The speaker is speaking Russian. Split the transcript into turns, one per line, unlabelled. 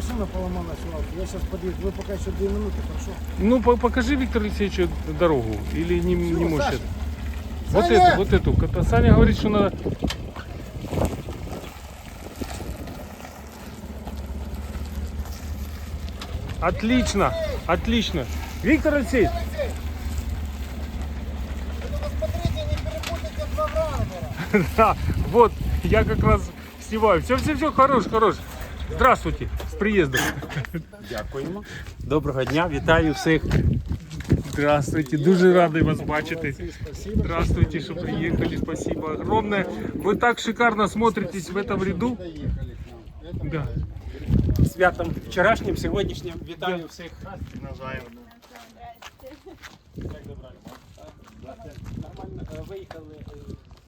машина поломалась у вас. Я сейчас подъеду. Вы пока еще две минуты, хорошо?
Ну, по- покажи Виктору Алексеевичу дорогу. Или не, не
Всё,
может.
Саша.
Вот
Саня!
эту, вот эту. Кота- Саня говорит, что надо... Отлично, отлично. Виктор Алексеевич,
Смотрите, не перепутайте два врагера.
да, вот, я как раз снимаю. Все, все, все, хорош, хорош. Здравствуйте, с приездом.
Дякуємо. Доброго дня, вітаю всіх.
Здравствуйте, дуже радий вас бачити. Здравствуйте, что приехали, спасибо огромное. Вы так шикарно смотритесь в этом ряду. Да.
Святом вчорашнім, сьогоднішнім. Вітаю всіх.
Навзаєм.
Як добре? Нормально е, виїхали. е,